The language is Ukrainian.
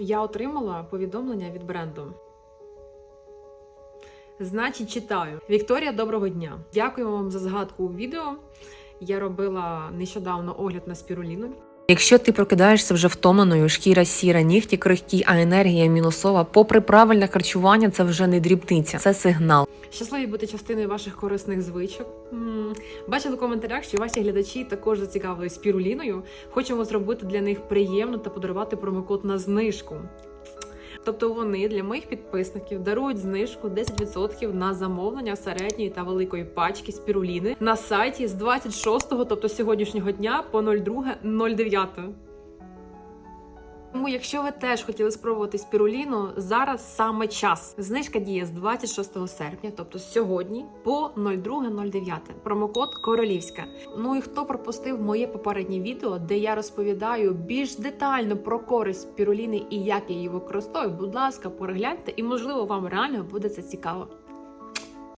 я отримала повідомлення від бренду. Значить, читаю. Вікторія, доброго дня. Дякую вам за згадку у відео. Я робила нещодавно огляд на спіруліну. Якщо ти прокидаєшся вже втомленою, шкіра сіра, нігті крихкі, а енергія мінусова, попри правильне харчування, це вже не дрібниця, це сигнал. Щасливі бути частиною ваших корисних звичок. М, Бачила в коментарях, що ваші глядачі також зацікавились спіруліною. Хочемо зробити для них приємно та подарувати промокод на знижку. Тобто вони для моїх підписників дарують знижку 10% на замовлення середньої та великої пачки спіруліни на сайті з 26, тобто сьогоднішнього дня по 02.09. Тому, якщо ви теж хотіли спробувати спіруліну, зараз саме час. Знижка діє з 26 серпня, тобто сьогодні, по 02.09. Промокод Королівська. Ну і хто пропустив моє попереднє відео, де я розповідаю більш детально про користь спіруліни і як я її використовую, будь ласка, перегляньте, і можливо вам реально буде це цікаво.